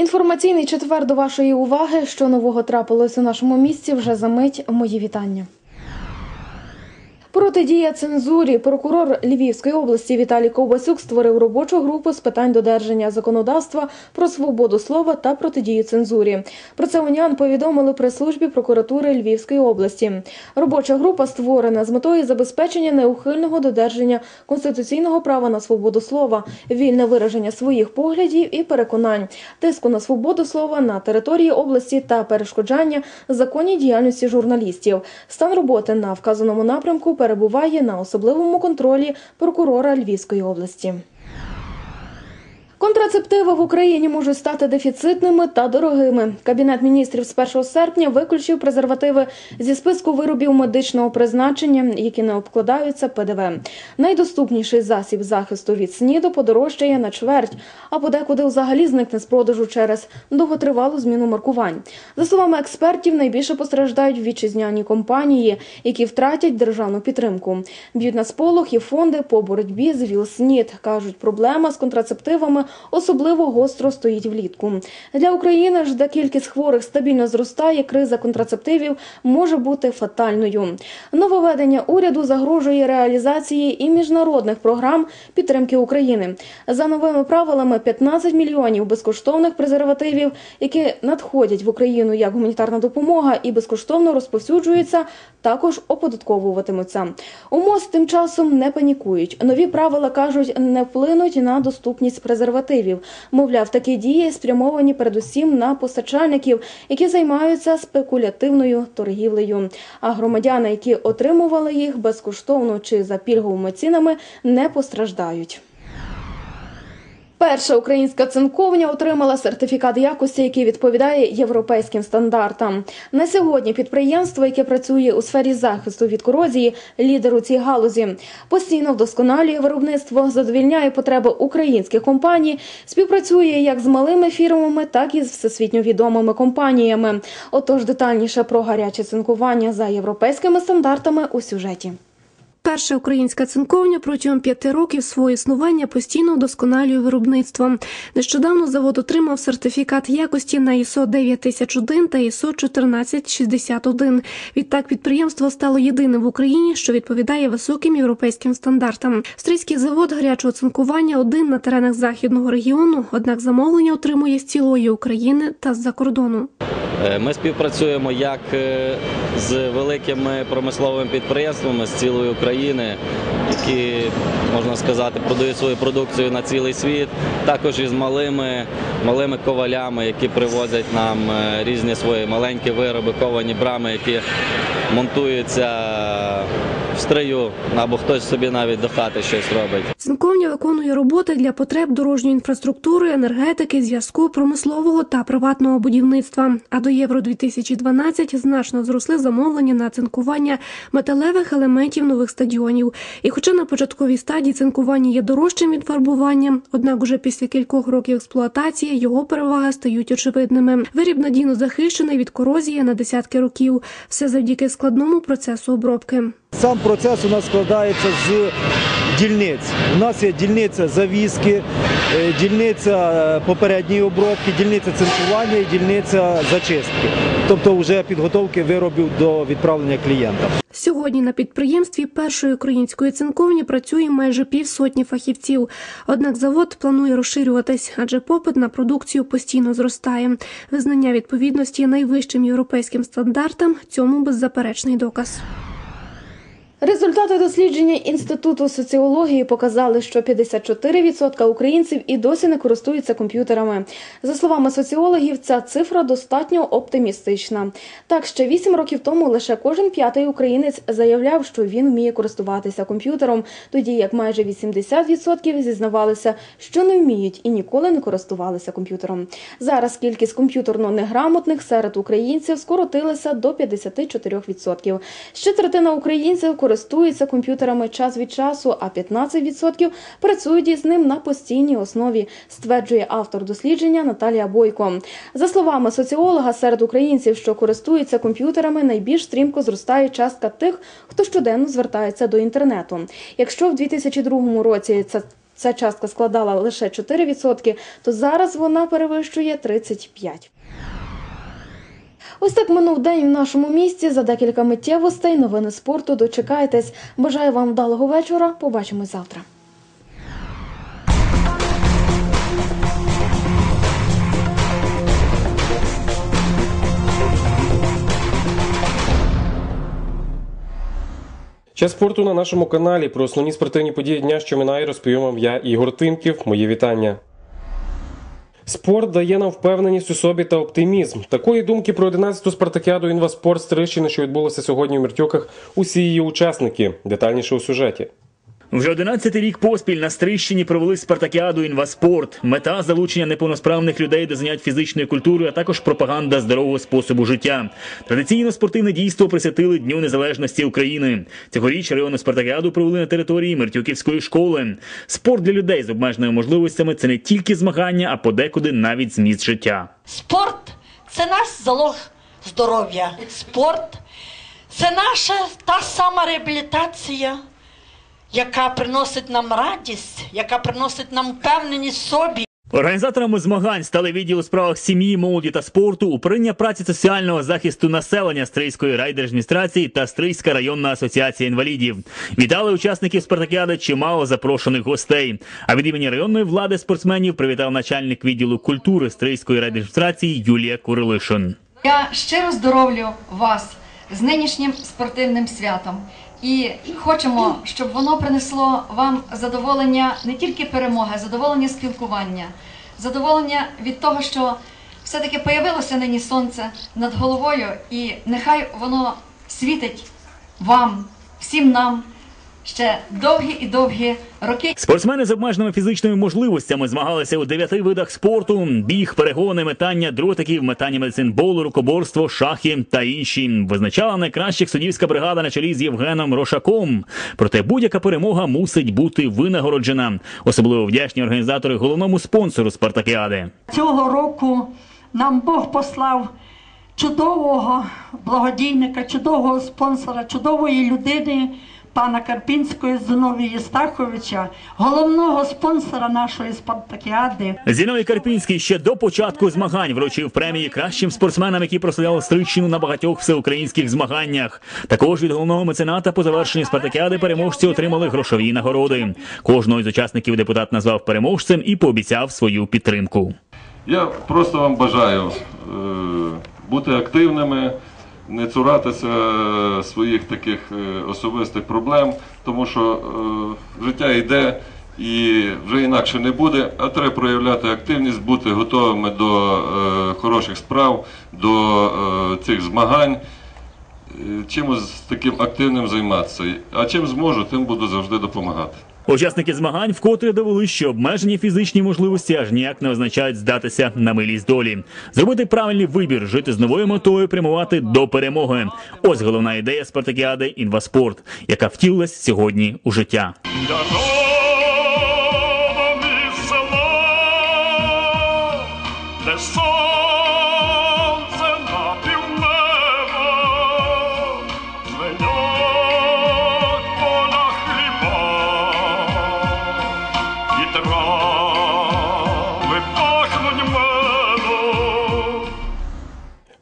Інформаційний четвер до вашої уваги. Що нового трапилось у нашому місці вже за мить. Мої вітання. Протидія цензурі. Прокурор Львівської області Віталій Ковбасюк створив робочу групу з питань додержання законодавства про свободу слова та протидію цензурі. Про це унян повідомили при службі прокуратури Львівської області. Робоча група створена з метою забезпечення неухильного додержання конституційного права на свободу слова, вільне вираження своїх поглядів і переконань, тиску на свободу слова на території області та перешкоджання законній діяльності журналістів. Стан роботи на вказаному напрямку перебуває на особливому контролі прокурора Львівської області. Контрацептиви в Україні можуть стати дефіцитними та дорогими. Кабінет міністрів з 1 серпня виключив презервативи зі списку виробів медичного призначення, які не обкладаються ПДВ. Найдоступніший засіб захисту від СНІДу подорожчає на чверть, а подекуди взагалі зникне з продажу через довготривалу зміну маркувань. За словами експертів, найбільше постраждають вітчизняні компанії, які втратять державну підтримку. Б'ють на сполох і фонди по боротьбі з ВІЛ-СНІД. кажуть, проблема з контрацептивами особливо гостро стоїть влітку. Для України ж, де кількість хворих стабільно зростає, криза контрацептивів може бути фатальною. Нововведення уряду загрожує реалізації і міжнародних програм підтримки України. За новими правилами 15 мільйонів безкоштовних презервативів, які надходять в Україну як гуманітарна допомога і безкоштовно розповсюджуються, також оподатковуватимуться. У МОЗ тим часом не панікують. Нові правила кажуть, не вплинуть на доступність презервативів. Мовляв, такі дії спрямовані передусім на постачальників, які займаються спекулятивною торгівлею. А громадяни, які отримували їх безкоштовно чи за пільговими цінами, не постраждають. Перша українська цинковня отримала сертифікат якості, який відповідає європейським стандартам. На сьогодні підприємство, яке працює у сфері захисту від корозії, лідер у цій галузі, постійно вдосконалює виробництво, задовільняє потреби українських компаній, співпрацює як з малими фірмами, так і з всесвітньо відомими компаніями. Отож, детальніше про гаряче цинкування за європейськими стандартами у сюжеті. Перша українська цинковня протягом п'яти років свого існування постійно вдосконалює виробництво. Нещодавно завод отримав сертифікат якості на ISO 9001 та ISO 1461. Відтак підприємство стало єдиним в Україні, що відповідає високим європейським стандартам. Стрийський завод гарячого цинкування один на теренах західного регіону, однак замовлення отримує з цілої України та з-за кордону. Е, Ми співпрацюємо як е, з великими промисловими підприємствами з цілої України, які можна сказати продають свою продукцію на цілий світ, також і з малими, малими ковалями, які привозять нам е, різні свої маленькі вироби, ковані брами, які монтуються в або хтось собі навіть до хати щось робить. Цинковня виконує роботи для потреб дорожньої інфраструктури, енергетики, зв'язку, промислового та приватного будівництва. А до Євро 2012 значно зросли замовлення на цинкування металевих елементів нових стадіонів. І, хоча на початковій стадії цинкування є дорожчим від фарбування, однак уже після кількох років експлуатації його переваги стають очевидними. Виріб надійно захищений від корозії на десятки років. Все завдяки складному процесу обробки. Сам процес у нас складається з дільниць. У нас є дільниця завіски, е, дільниця е, попередньої обробки, дільниця цинкування і дільниця зачистки. Тобто вже підготовки виробів до відправлення клієнта. Сьогодні на підприємстві першої української цинковні працює майже півсотні фахівців. Однак завод планує розширюватись, адже попит на продукцію постійно зростає. Визнання відповідності найвищим європейським стандартам цьому беззаперечний доказ. Результати дослідження інституту соціології показали, що 54% українців і досі не користуються комп'ютерами. За словами соціологів, ця цифра достатньо оптимістична. Так ще 8 років тому лише кожен п'ятий українець заявляв, що він вміє користуватися комп'ютером, тоді як майже 80% зізнавалися, що не вміють і ніколи не користувалися комп'ютером. Зараз кількість комп'ютерно неграмотних серед українців скоротилася до 54%. Ще третина українців користуються комп'ютерами час від часу, а 15% працюють із ним на постійній основі, стверджує автор дослідження Наталія Бойко. За словами соціолога, серед українців, що користуються комп'ютерами, найбільш стрімко зростає частка тих, хто щоденно звертається до інтернету. Якщо в 2002 році ця ця частка складала лише 4%, то зараз вона перевищує 35%. Ось так минув день в нашому місті. За декілька миттєвостей новини спорту. Дочекайтесь. Бажаю вам вдалого вечора. Побачимось завтра. Час спорту на нашому каналі. Про основні спортивні події дня, що минає, розповім вам я, Ігор Тимків. Мої вітання. Спорт дає нам впевненість у собі та оптимізм. Такої думки про 11-ту спартакіаду інваспорт Стрищини, що відбулося сьогодні у Мертюках, усі її учасники. Детальніше у сюжеті. Вже 11 рік поспіль на Стрищині провели спартакіаду «Інваспорт». Мета залучення неповносправних людей до занять фізичною культурою, а також пропаганда здорового способу життя. Традиційно спортивне дійство присвятили Дню Незалежності України. Цьогоріч районну спартакіаду провели на території Мертюківської школи. Спорт для людей з обмеженими можливостями це не тільки змагання, а подекуди навіть зміст життя. Спорт це наш залог здоров'я. Спорт це наша та сама реабілітація, яка приносить нам радість, яка приносить нам впевненість собі. Організаторами змагань стали відділ у справах сім'ї, молоді та спорту, управління праці соціального захисту населення Стрийської райдержадміністрації та Стрийська районна асоціація інвалідів. Вітали учасників спартакіади чимало запрошених гостей. А від імені районної влади спортсменів привітав начальник відділу культури Стрийської райдержадміністрації Юлія Курилишин. Я щиро здоровлю вас з нинішнім спортивним святом. І хочемо, щоб воно принесло вам задоволення не тільки перемоги, задоволення спілкування, задоволення від того, що все-таки появилося нині сонце над головою, і нехай воно світить вам, всім нам ще довгі і довгі роки. Спортсмени з обмеженими фізичними можливостями змагалися у дев'яти видах спорту: біг, перегони, метання дротиків, метання медицинболу, рукоборство, шахи та інші. Визначала найкращих суддівська бригада на чолі з Євгеном Рошаком. Проте будь-яка перемога мусить бути винагороджена. Особливо вдячні організатори головному спонсору спартакіади. Цього року нам Бог послав чудового благодійника, чудового спонсора, чудової людини. Пана Карпінського Зиновія Єстаховича, головного спонсора нашої спартакіади. Зіновій Карпінський ще до початку змагань вручив премії кращим спортсменам, які прославляли Стрийщину на багатьох всеукраїнських змаганнях. Також від головного мецената по завершенні спартакіади переможці отримали грошові нагороди. Кожного із учасників депутат назвав переможцем і пообіцяв свою підтримку. Я просто вам бажаю е, бути активними, не цуратися своїх таких е, особистих проблем, тому що е, життя йде і вже інакше не буде, а треба проявляти активність, бути готовими до е, хороших справ, до цих змагань. Чимось таким активним займатися. А чим зможу, тим буду завжди допомагати. Учасники змагань вкотре довели, що обмежені фізичні можливості аж ніяк не означають здатися на милість долі. Зробити правильний вибір, жити з новою метою, прямувати до перемоги. Ось головна ідея спартакіади інваспорт, яка втілилась сьогодні у життя. Де сонце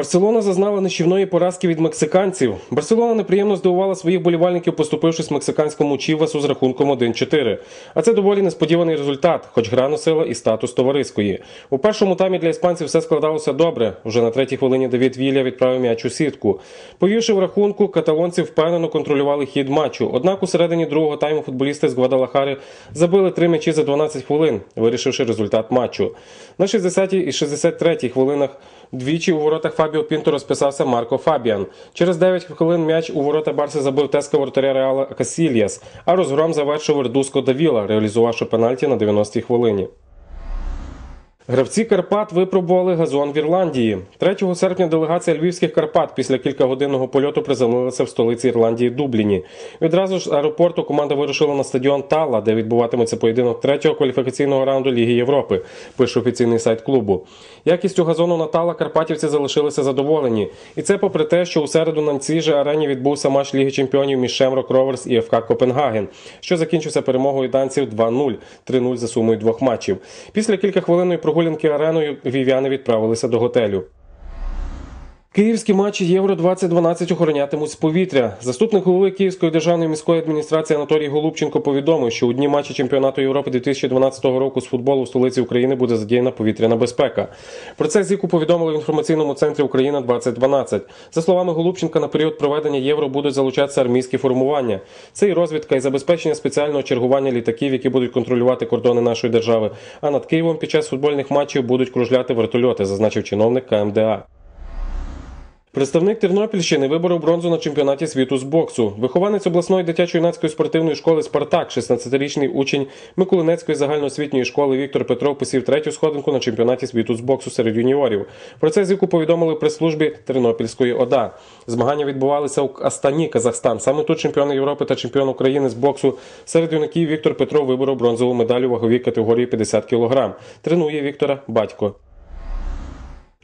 Барселона зазнала нищівної поразки від мексиканців. Барселона неприємно здивувала своїх болівальників, поступившись мексиканському Чівасу з рахунком 1-4. А це доволі несподіваний результат, хоч гра носила і статус товариської. У першому таймі для іспанців все складалося добре. Вже на третій хвилині Давід Вілля відправив м'яч у сітку. Повівши в рахунку, каталонці впевнено контролювали хід матчу. Однак у середині другого тайму футболісти з Гвадалахари забили три м'ячі за 12 хвилин, вирішивши результат матчу. На 60-й і 63-й хвилинах Двічі у воротах Фабіо Пінто розписався Марко Фабіан. Через 9 хвилин м'яч у ворота Барси забив теска воротаря Реала Касільяс, а розгром завершив Вердуско Давіла, реалізувавши пенальті на 90-й хвилині. Гравці Карпат випробували газон в Ірландії. 3 серпня делегація львівських Карпат після кількагодинного польоту приземлилася в столиці Ірландії Дубліні. Відразу ж з аеропорту команда вирушила на стадіон Тала, де відбуватиметься поєдинок третього кваліфікаційного раунду Ліги Європи, пише офіційний сайт клубу. Якістю газону на Тала карпатівці залишилися задоволені. І це попри те, що у середу на цій же арені відбувся матч Ліги Чемпіонів між Шемрок Роверс і ФК Копенгаген, що закінчився перемогою данців 2-0, 3-0 за сумою двох матчів. Після кількахвилинної прогулянки ареною вів'яни відправилися до готелю. Київські матчі Євро 2012 охоронятимуть з повітря. Заступник голови Київської державної міської адміністрації Анатолій Голубченко повідомив, що у дні матчі чемпіонату Європи 2012 року з футболу в столиці України буде задіяна повітряна безпека. Про це ЗІКу повідомили в інформаційному центрі Україна 2012. За словами Голубченка, на період проведення євро будуть залучатися армійські формування. Це і розвідка, і забезпечення спеціального чергування літаків, які будуть контролювати кордони нашої держави. А над Києвом під час футбольних матчів будуть кружляти вертольоти, зазначив чиновник КМДА. Представник Тернопільщини виборов бронзу на чемпіонаті світу з боксу. Вихованець обласної дитячо-юнацької спортивної школи Спартак, 16-річний учень Миколинецької загальноосвітньої школи Віктор Петров посів третю сходинку на чемпіонаті світу з боксу серед юніорів. Про це зіку повідомили в прес-службі Тернопільської ОДА. Змагання відбувалися у Астані, Казахстан. Саме тут чемпіон Європи та чемпіон України з боксу серед юнаків Віктор Петров виборов бронзову медаль у ваговій категорії 50 кг. Тренує Віктора батько.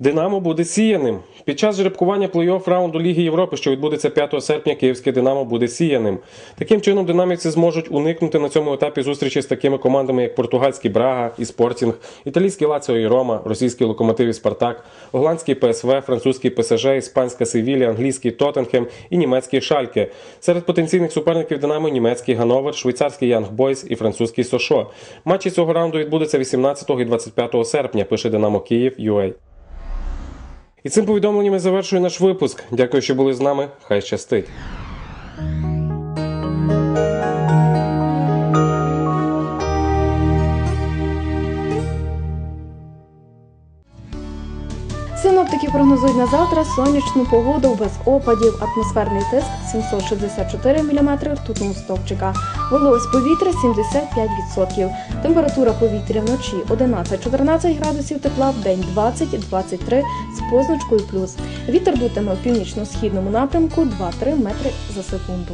Динамо буде сіяним. Під час жеребкування плей-офф раунду Ліги Європи, що відбудеться 5 серпня, київське Динамо буде сіяним. Таким чином, динамівці зможуть уникнути на цьому етапі зустрічі з такими командами, як португальський Брага і Спортінг, італійський Лаціо і Рома, російський локомотив і Спартак, голландський ПСВ, французький ПСЖ, іспанська Севілія, англійський Тоттенхем і німецький Шальке. Серед потенційних суперників Динамо німецький Гановер, швейцарський Янг Бойс і французький Сошо. Матчі цього раунду відбудуться 18 і 25 серпня. Пише Динамо Київ UA. І цим повідомленням завершую наш випуск. Дякую, що були з нами. Хай щастить. Синоптики прогнозують на завтра сонячну погоду без опадів, атмосферний тиск 764 мм ртутного стовпчика, вологість повітря 75%, температура повітря вночі 11-14 градусів тепла, в день 20-23 з позначкою плюс. Вітер дутиме в північно-східному напрямку 2-3 метри за секунду.